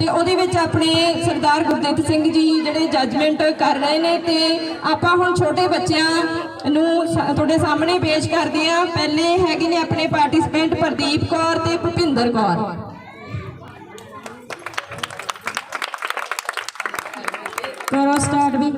ਤੇ ਉਹਦੇ ਵਿੱਚ ਆਪਣੇ ਸਰਦਾਰ ਗੁਰਦਿੱਤ ਸਿੰਘ ਜੀ ਜਿਹੜੇ ਜੱਜਮੈਂਟ ਕਰ ਰਹੇ ਨੇ ਤੇ ਆਪਾਂ ਹੁਣ ਛੋਟੇ ਬੱਚਿਆਂ ਨੂੰ ਤੁਹਾਡੇ ਸਾਹਮਣੇ ਪੇਸ਼ ਕਰਦੇ ਆ ਪਹਿਲੇ ਹੈਗੇ ਨੇ ਆਪਣੇ ਪਾਰਟਿਸਪੈਂਟ ਪ੍ਰਦੀਪ ਕੌਰ ਤੇ ਭੁਪਿੰਦਰ ਕੌਰ। ਕਰੋ ਸਟਾਰਟ ਵੀ।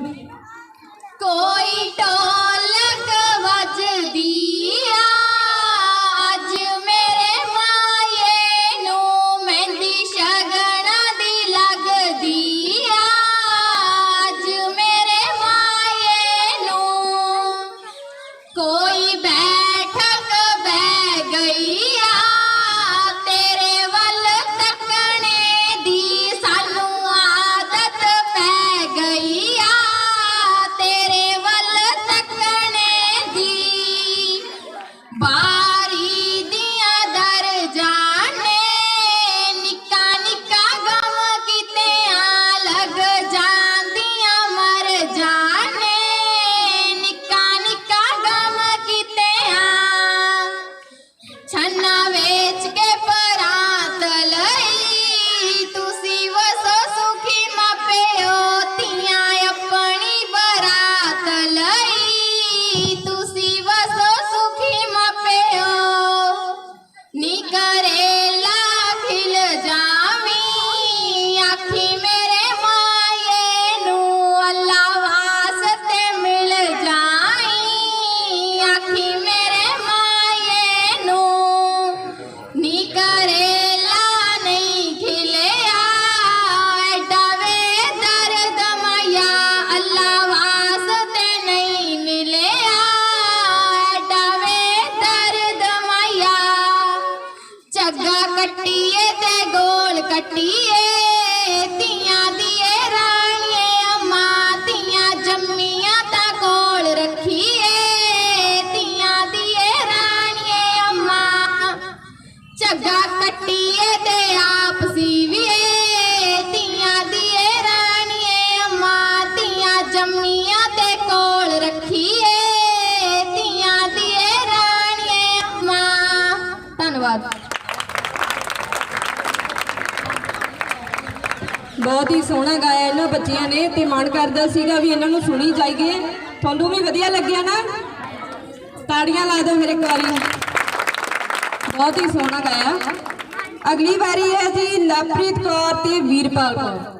ਕੱਟੀਏ, ਧੀਆਂ ਦੀਏ ਰਾਣੀਏ, ਅੰਮਾ ਧੀਆਂ ਜੰਮੀਆਂ ਤਾਂ ਕੋਲ ਰੱਖੀਏ। ਧੀਆਂ ਦੀਏ ਰਾਣੀਏ, ਅੰਮਾ ਝੱਗਾ ਕੱਟੀਏ ਤੇ ਆਪ ਸੀਵੀਏ। ਧੀਆਂ ਦੀਏ ਰਾਣੀਏ, ਅੰਮਾ ਧੀਆਂ ਜੰਮੀਆਂ ਤੇ ਕੋਲ ਰੱਖੀਏ। ਧੀਆਂ ਦੀਏ ਰਾਣੀਏ, ਅੰਮਾ ਧੰਨਵਾਦ। ਬਹੁਤ ਹੀ ਸੋਹਣਾ ਗਾਇਆ ਇਹਨਾਂ ਬੱਚਿਆਂ ਨੇ ਤੇ ਮਨ ਕਰਦਾ ਸੀਗਾ ਵੀ ਇਹਨਾਂ ਨੂੰ ਸੁਣੀ ਜਾਈਏ। ਤੁਹਾਨੂੰ ਵੀ ਵਧੀਆ ਲੱਗਿਆ ਨਾ? ਤਾੜੀਆਂ ਲਾ ਦਿਓ ਮੇਰੇ ਇੱਕ ਵਾਰੀ। ਬਹੁਤ ਹੀ ਸੋਹਣਾ ਗਾਇਆ। ਅਗਲੀ ਵਾਰੀ ਹੈ ਜੀ ਲਵਪ੍ਰੀਤ ਕੌਰ ਤੇ ਵੀਰਪਾਲ ਕੌਰ।